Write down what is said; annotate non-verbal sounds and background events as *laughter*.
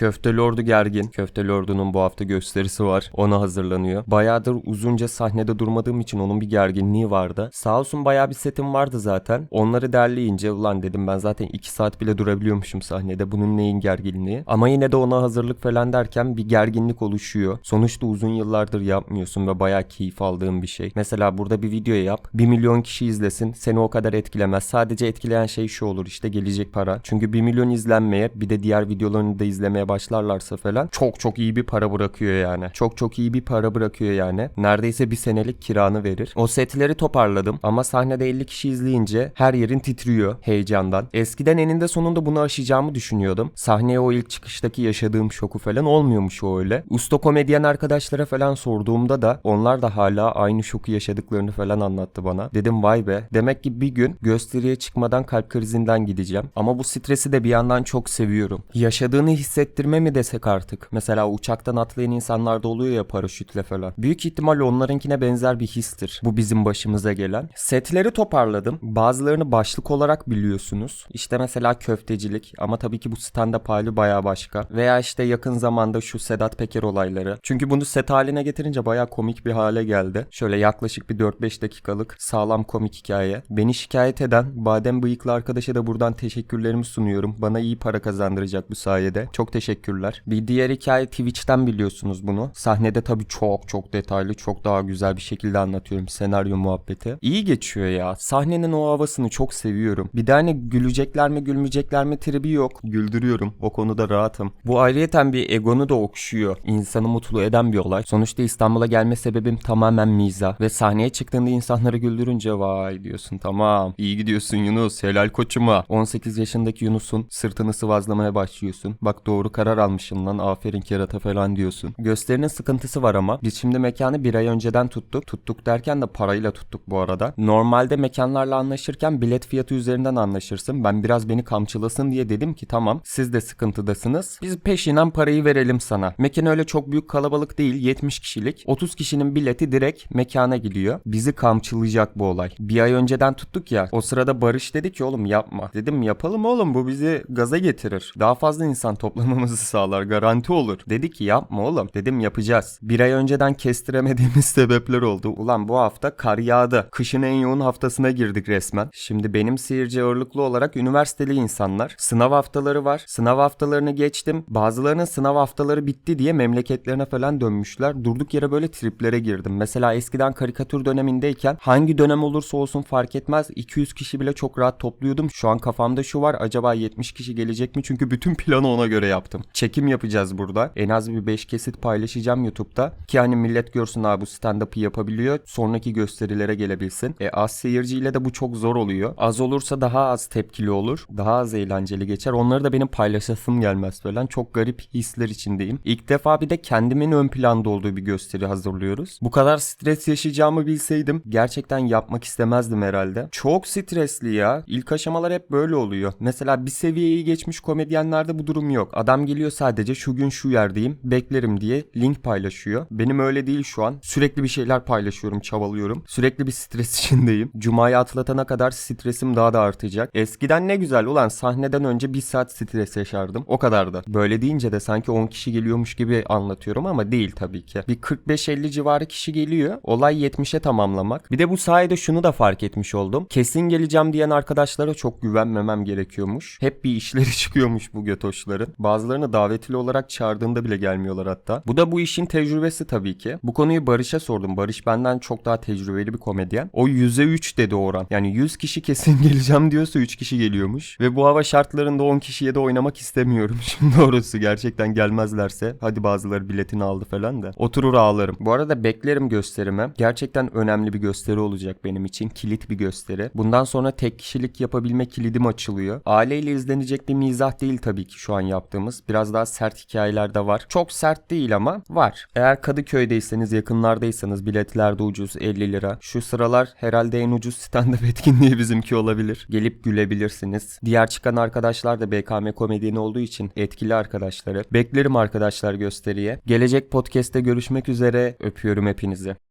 Köfte Lord'u gergin. Köfte Lord'unun bu hafta gösterisi var. Ona hazırlanıyor. Bayağıdır uzunca sahnede durmadığım için onun bir gerginliği vardı. Sağ olsun bayağı bir setim vardı zaten. Onları derleyince ulan dedim ben zaten 2 saat bile durabiliyormuşum sahnede. Bunun neyin gerginliği? Ama yine de ona hazırlık falan derken bir gerginlik oluşuyor. Sonuçta uzun yıllardır yapmıyorsun ve bayağı keyif aldığın bir şey. Mesela burada bir video yap. 1 milyon kişi izlesin. Seni o kadar etkilemez. Sadece etkileyen şey şu olur işte gelecek para. Çünkü 1 milyon izlenmeye bir de diğer videolarını da izlemeye başlarlarsa falan çok çok iyi bir para bırakıyor yani. Çok çok iyi bir para bırakıyor yani. Neredeyse bir senelik kiranı verir. O setleri toparladım ama sahnede 50 kişi izleyince her yerin titriyor heyecandan. Eskiden eninde sonunda bunu aşacağımı düşünüyordum. Sahneye o ilk çıkıştaki yaşadığım şoku falan olmuyormuş o öyle. Usta komedyen arkadaşlara falan sorduğumda da onlar da hala aynı şoku yaşadıklarını falan anlattı bana. Dedim vay be. Demek ki bir gün gösteriye çıkmadan kalp krizinden gideceğim. Ama bu stresi de bir yandan çok seviyorum. Yaşadığını hissettirme mi desek artık? Mesela uçaktan atlayan insanlarda oluyor ya paraşütle falan. Büyük ihtimal onlarınkine benzer bir histir. Bu bizim başımıza gelen. Setleri toparladım. Bazılarını başlık olarak biliyorsunuz. İşte mesela köftecilik ama tabii ki bu stand-up hali baya başka. Veya işte yakın zamanda şu Sedat Peker olayları. Çünkü bunu set haline getirince baya komik bir hale geldi. Şöyle yaklaşık bir 4-5 dakikalık sağlam komik hikaye. Beni şikayet eden badem bıyıklı arkadaşa da buradan teşekkürlerimi sunuyorum. Bana iyi para kazandıracak bu sayede. Çok teşekkürler. Bir diğer hikaye Twitch'ten biliyorsunuz bunu. Sahnede tabii çok çok detaylı, çok daha güzel bir şekilde anlatıyorum senaryo muhabbeti. İyi geçiyor ya. Sahnenin o havasını çok seviyorum. Bir de hani gülecekler mi gülmeyecekler mi tribi yok. Güldürüyorum. O konuda rahatım. Bu ayrıyeten bir egonu da okşuyor. İnsanı mutlu eden bir olay. Sonuçta İstanbul'a gelme sebebim tamamen mizah. Ve sahneye çıktığında insanları güldürünce vay diyorsun tamam. iyi gidiyorsun Yunus. Helal koçuma. 18 yaşındaki Yunus'un sırtını sıvazlamaya başlıyorsun. Bak doğru karar almışsın lan. Aferin kerata falan diyorsun. Gösterinin sıkıntısı var ama. Biz şimdi mekanı bir ay önceden tuttuk. Tuttuk derken de parayla tuttuk bu arada. Normalde mekanlarla anlaşırken bilet fiyatı üzerinden anlaşırsın. Ben biraz beni kamçılasın diye dedim ki tamam siz de sıkıntıdasınız. Biz peşinen parayı verelim sana. Mekan öyle çok büyük kalabalık değil 70 kişilik. 30 kişinin bileti direkt mekana gidiyor. Bizi kamçılayacak bu olay. Bir ay önceden tuttuk ya. O sırada Barış dedi ki oğlum yapma. Dedim yapalım oğlum bu bizi gaza getirir. Daha fazla insan toplamamızı sağlar garanti olur. Dedi ki yapma oğlum. Dedim yapacağız. Bir ay önceden kestiremediğimiz *laughs* sebepler oldu. Ulan bu hafta kar yağdı. Kışın en yoğun haftasına girdik resmen. Şimdi benim seyirci ağırlıklı olarak üniversiteli insanlar. Sınav haftaları var. Sınav haftalarını geçtim. Bazılarının sınav haftaları bitti diye memleketlerine falan dönmüşler. Durduk yere böyle triplere girdim. Mesela eskiden karikatür dönemindeyken hangi dönem olursa olsun fark etmez 200 kişi bile çok rahat topluyordum. Şu an kafamda şu var acaba 70 kişi gelecek mi? Çünkü bütün planı ona göre yaptım. Çekim yapacağız burada. En az bir 5 kesit paylaşacağım YouTube'da. Ki hani millet görsün abi bu stand-up'ı yapabiliyor. Sonraki gösterilere gelebilsin. E az seyirciyle de bu çok zor oluyor. Az olursa daha az tepkili olur. Daha az eğlenceli geçer. Onları da benim paylaşasım gelmez falan. Çok garip hisler içindeyim. İlk defa bir de kendimin ön planda olduğu bir gösteri hazırlıyoruz. Bu kadar stres yaşayacağımı bilseydim gerçekten yapmak istemezdim herhalde. Çok stresli ya. İlk aşamalar hep böyle oluyor. Mesela bir seviyeyi geçmiş komedyenlerde bu durum yok. Adam geliyor sadece şu gün şu yerdeyim beklerim diye link paylaşıyor. Benim öyle değil şu an. Sürekli bir şeyler paylaşıyorum, çabalıyorum. Sürekli bir stres *laughs* içindeyim. Cuma'yı atlatana kadar stresim daha da artacak. Eskiden ne güzel ulan sahneden önce bir saat stres yaşardım. O kadar da. Böyle deyince de sanki 10 kişi geliyormuş gibi anlatıyorum ama değil tabii ki. Bir 45-50 civarı kişi geliyor. Olay 70'e tamamlamak. Bir de bu sayede şunu da fark etmiş oldum. Kesin geleceğim diyen arkadaşlara çok güvenmemem gerekiyormuş. Hep bir işleri *laughs* çıkıyormuş bu götoşların. Bazılarını davetli olarak çağırdığında bile gelmiyorlar hatta. Bu da bu işin tecrübesi tabii ki. Bu konuyu Barış'a sordum. Barış benden çok daha tecrübeli bir komedyen. O 100'e 3 dedi oran. Yani 100 kişi kesin *laughs* geleceğim diyorsa 3 kişi geliyormuş. Ve bu hava şartlarında 10 kişiye de oynamak istemiyorum. *laughs* Şimdi doğrusu gerçekten gelmezlerse hadi bazıları biletini aldı falan da oturur ağlarım. Bu arada beklerim gösterime. Gerçekten önemli bir gösteri olacak benim için. Kilit bir gösteri. Bundan sonra tek kişilik yapabilme kilidim açılıyor. Aileyle izlenecek bir mizah değil tabii ki şu an yaptığımız. Biraz daha sert hikayeler de var. Çok sert değil ama var. Eğer Kadıköy'deyseniz yakınlardaysanız biletler de ucuz 50 lira. Şu sıralar herhalde en ucuz stand-up *laughs* etkinliği bizimki olabilir. Gelip gülebilirsiniz. Diğer çıkan arkadaşlar da BKM komedyeni olduğu için etkili arkadaşları. Beklerim arkadaşlar gösteriye. Gelecek podcast'te görüşmek üzere. Öpüyorum hepinizi.